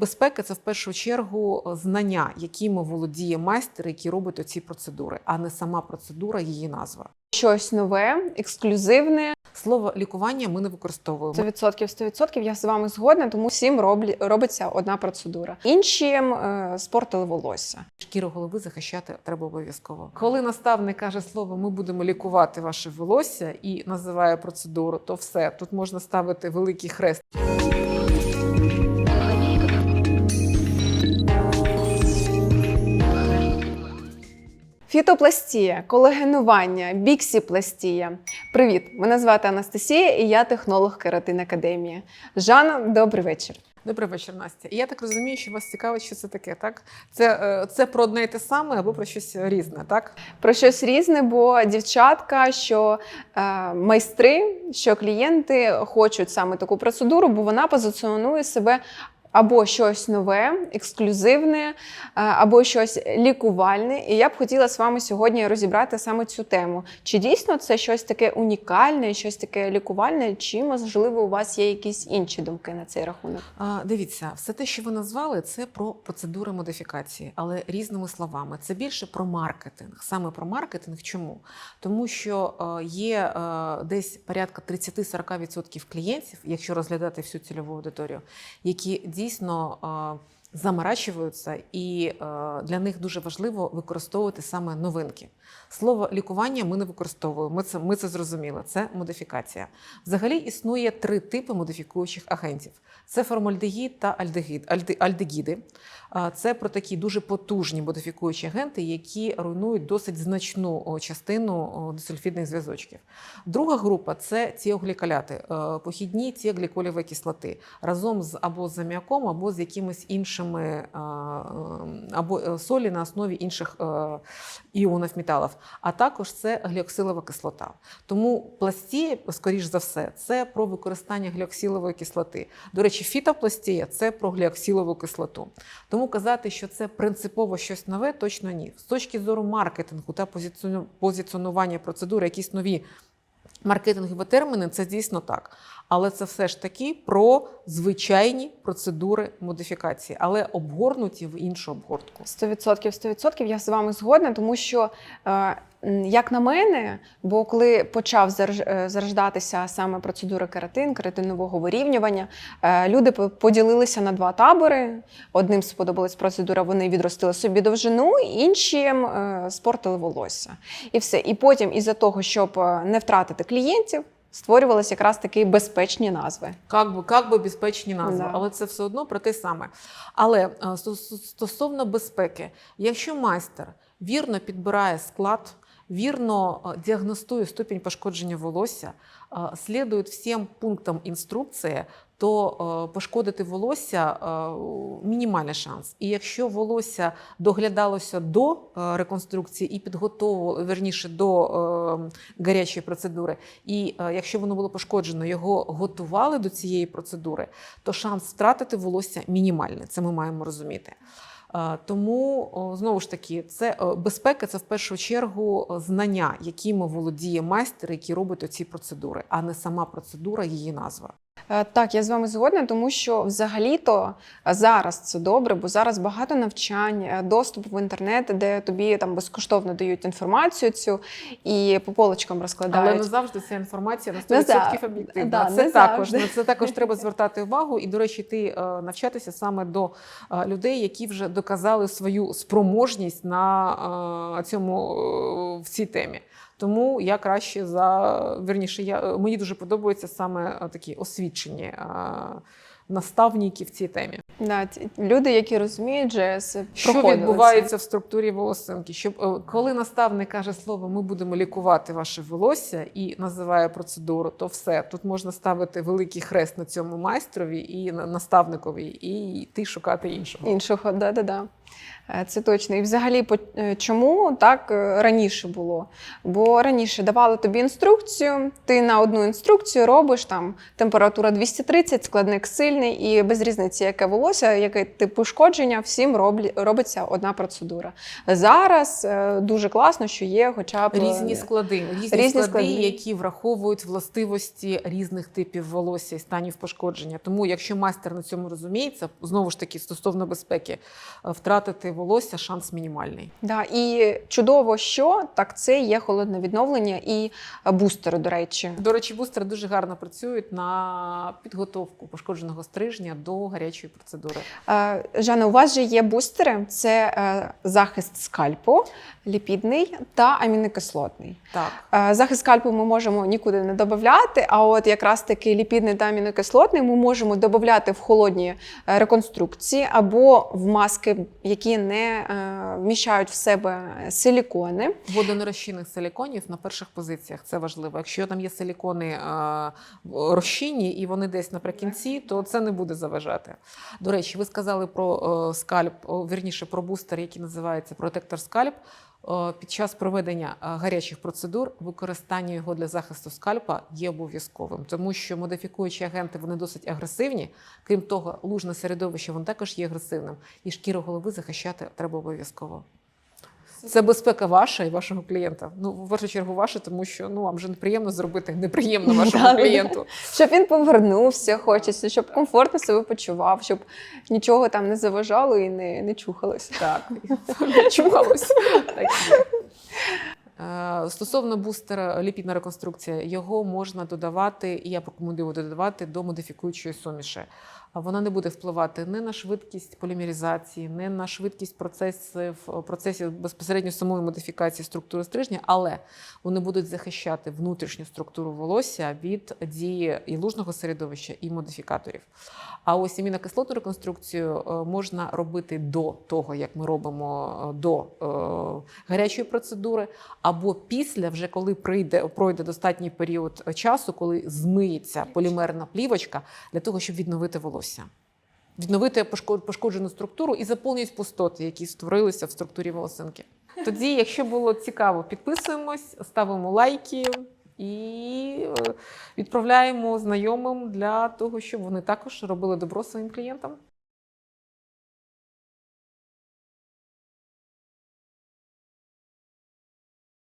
безпека це в першу чергу знання, якими володіє майстер, який робить оці процедури, а не сама процедура, її назва. Щось нове, ексклюзивне. Слово лікування ми не використовуємо. 100% 100% я з вами згодна, тому всім роблі, робиться одна процедура. Іншим е, спортили волосся. Шкіру голови захищати треба обов'язково. Коли наставник каже слово, ми будемо лікувати ваше волосся і називає процедуру, то все тут можна ставити великий хрест. Фітопластія, колагенування, біксіпластія. Привіт! Мене звати Анастасія і я технолог Кератин Академії. Жанна, добрий вечір. Добрий вечір, Настя. І я так розумію, що вас цікавить, що це таке, так? Це, е, це про одне і те саме або про щось різне, так? Про щось різне, бо дівчатка, що е, майстри, що клієнти хочуть саме таку процедуру, бо вона позиціонує себе. Або щось нове, ексклюзивне, е, або щось лікувальне. І я б хотіла з вами сьогодні розібрати саме цю тему. Чи дійсно це щось таке унікальне, щось таке лікувальне, чи можливо у вас є якісь інші думки на цей рахунок? А, дивіться, все те, що ви назвали, це про процедури модифікації, але різними словами. Це більше про маркетинг. Саме про маркетинг. Чому? Тому що е, є е, десь порядка 30-40% клієнтів, якщо розглядати всю цільову аудиторію, які дійсно. Е, Заморачуються, і для них дуже важливо використовувати саме новинки. Слово лікування ми не використовуємо. Ми це, ми це зрозуміли. Це модифікація. Взагалі існує три типи модифікуючих агентів: це формальдегід та альдегід, альде- альдегіди. Це про такі дуже потужні модифікуючі агенти, які руйнують досить значну частину дисульфідних зв'язочків. Друга група це тіогліколяти, е, похідні тіогліколіві кислоти разом з або з аміаком, або з якимись іншими е, або е, солі на основі інших іонів металів. А також це гліоксилова кислота. Тому пластія, скоріш за все, це про використання гліоксилової кислоти. До речі, фітопластія це про гліоксилову кислоту. Тому казати, що це принципово щось нове, точно ні. З точки зору маркетингу та позиціонування процедури, якісь нові маркетингові терміни, це дійсно так. Але це все ж таки про звичайні процедури модифікації, але обгорнуті в іншу обгортку. 100%, 100% я з вами згодна, тому що, е, як на мене, бо коли почав е, зарождатися саме процедура кератин, кератинового вирівнювання, е, люди по- поділилися на два табори. Одним сподобалась процедура, вони відростили собі довжину, іншим спортили волосся. І все. І потім, із-за того, щоб не втратити клієнтів, створювалися якраз такі безпечні назви. Как би, как би безпечні назви, Да. але це все одно про те саме. Але е, стосовно безпеки, якщо майстер вірно підбирає склад, вірно е, діагностує ступінь пошкодження волосся, е, слідує всім пунктам інструкції, то е, пошкодити волосся е, мінімальний шанс. І якщо волосся доглядалося до е, реконструкції і підготовувало, верніше до гарячої процедури, і якщо воно було пошкоджено, його готували до цієї процедури, то шанс втратити волосся мінімальний. Це ми маємо розуміти. Тому знову ж таки, це безпека це в першу чергу знання, якими володіє майстер, який робить оці процедури, а не сама процедура, її назва. Е, Так, я з вами згодна, тому що взагалі-то е, зараз це добре, бо зараз багато навчань, е, доступ в інтернет, де тобі там безкоштовно дають інформацію цю і по полочкам Але розкладають. не завжди ця інформація на 100% об'єктивна. Да, це також завжди. на це також треба звертати увагу. І, до речі, ти навчатися саме до людей, які вже доказали свою спроможність на цьому в цій темі. Тому я краще за вірніше, я мені дуже подобаються саме е, такі освічені е, наставники в цій темі. Да, люди, які розуміють, з- Що відбувається в структурі волосинки? Щоб е, коли наставник каже слово, ми будемо лікувати ваше волосся і називає процедуру, то все тут можна ставити великий хрест на цьому майстрові і на- наставникові, і йти шукати іншого. іншого. Да, да, да. Е, Це точно. І взагалі, е, чому так е, раніше було? Бо раніше давали тобі інструкцію, ти на одну інструкцію робиш там температура 230, складник сильний. і без різниці, яке волосся, який тип пошкодження, всім робиться одна процедура. Зараз дуже класно, що є хоча б Різні склади, різні, Різні склади, склади. які враховують властивості різних типів волосся і станів пошкодження. Тому, якщо майстер на цьому розуміється, знову ж таки стосовно безпеки, е, втратити волосся шанс мінімальний. Да, і чудово, що так це є холодне відновлення і бустери, до речі. До речі, бустери дуже гарно працюють на підготовку пошкодженого стрижня до гарячої процедури. Е, Жанна, у вас же є бустери: це е, захист скальпу, ліпідний та амінокислотний. Так. Е, Захист скальпу ми можемо нікуди не додати, а от якраз таки ліпідний та амінокислотний ми можемо додати в холодні реконструкції або в маски, які не е, вміщають в себе силікони. Водонерозчинних силіконів на перших позиціях це важливо. Якщо там є силікони е, розчинні і вони десь наприкінці, то це не буде заважати. До речі, ви сказали про е, скальп, вірніше про бустер, який називається протектор скальп. Е, Під час проведення е, гарячих процедур використання його для захисту скальпа є обов'язковим, тому що модифікуючі агенти вони досить агресивні. Крім того, лужне середовище воно також є агресивним, і шкіру голови захищати треба обов'язково. Це безпека ваша і вашого клієнта. Ну, в першу чергу, ваша, тому що ну вам же неприємно зробити неприємно вашому клієнту. Щоб він повернувся, хочеться, щоб комфортно себе почував, щоб нічого там не заважало і не, не чухалося. Так, не. Е, Стосовно бустера ліпідна реконструкція, його можна додавати, і я рекомендую додавати до модифікуючої суміші. Вона не буде впливати не на швидкість полімеризації, не на швидкість процесів, процесів безпосередньо самої модифікації структури стрижня, але вони будуть захищати внутрішню структуру волосся від дії і лужного середовища, і модифікаторів. А ось амінокислотну реконструкцію е, можна робити до того, як ми робимо е, до е, гарячої процедури, або після, вже коли прийде, пройде достатній період часу, коли змиється полімерна плівочка для того, щоб відновити волосся. Відновити пошкоджену структуру і заповнюють пустоти, які створилися в структурі волосинки. Тоді, якщо було цікаво, підписуємось, ставимо лайки і е, відправляємо знайомим для того, щоб вони також робили добро своїм клієнтам.